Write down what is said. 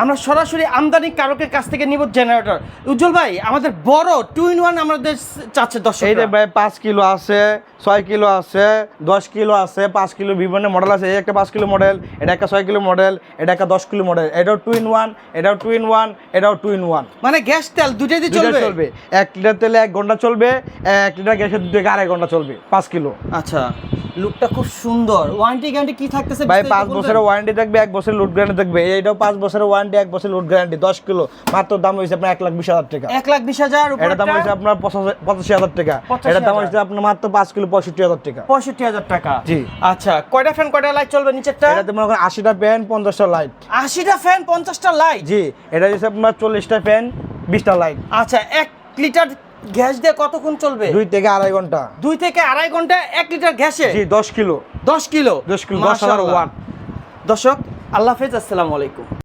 আমরা সরাসরি আমদানি কারকের কাছ থেকে নিব জেনারেটর উজ্জ্বল ভাই আমাদের বড় টু ইন ওয়ান আমাদের চাচ্ছে দশ ভাই পাঁচ কিলো আছে ছয় কিলো আছে দশ কিলো আছে পাঁচ কিলো বিভিন্ন মডেল আছে। এই একটা পাঁচ কিলো মডেল এটা একটা ছয় কিলো মডেল এটা একটা দশ কিলো মডেল এটাও টু ইন ওয়ান এটাও টু ইন ওয়ান এটাও টু ইন ওয়ান মানে গ্যাস তেল দুইটাই দিয়ে চলবে? চলবে। এক লিটার তেলে এক ঘণ্টা চলবে এক লিটার গ্যাসের দু থেকে আড়াই ঘণ্টা চলবে পাঁচ কিলো। আচ্ছা। লুকটা খুব সুন্দর। ওয়ারেন্টি গ্যারান্টি কি থাকতেছে ভাই পাঁচ বছরের ওয়ারেন্টি থাকবে এক বছরের লুট গ্যারান্টি থাকবে। এইটাও পাঁচ বছরের ওয়ারেন্টি এক বছরের লুট গ্যারান্টি দশ কিলো। মাত্র দাম হয়েছে আপনার এক লাখ বিশ হাজার টাকা। এক লাখ বিশ হাজার এটার দাম হয়েছে আপনার পঁচাশি- পঁচাশি হাজার টাকা। 85,000 এটার দাম হয়েছে আপনার মাত্র পাঁচ কিলো পঁয়ষট্টি হাজার টাকা। পঁয়ষট্টি হাজার টাকা। জি। আচ্ছা কয়টা ফ্যান কয়টা লাইট চলবে নিচেরটা? এটাতে মনে করেন আশিটা প্যান পঞ্চাশটা লাইট আশিটা ফ্যান পঞ্চাশটা লাইট জি এটা হচ্ছে আপনার চল্লিশটা ফ্যান বিশটা লাইট আচ্ছা এক লিটার গ্যাস দিয়ে কতক্ষণ চলবে? দুই থেকে আড়াই ঘণ্টা। দুই থেকে আড়াই ঘণ্টা এক লিটার গ্যাসে? জি দশ কিলো। দশ কিলো? দশ কিলো দশ হাজার ওয়ান ওয়াট দর্শক আল্লাহ হাফেজ আসসালামু আলাইকুম।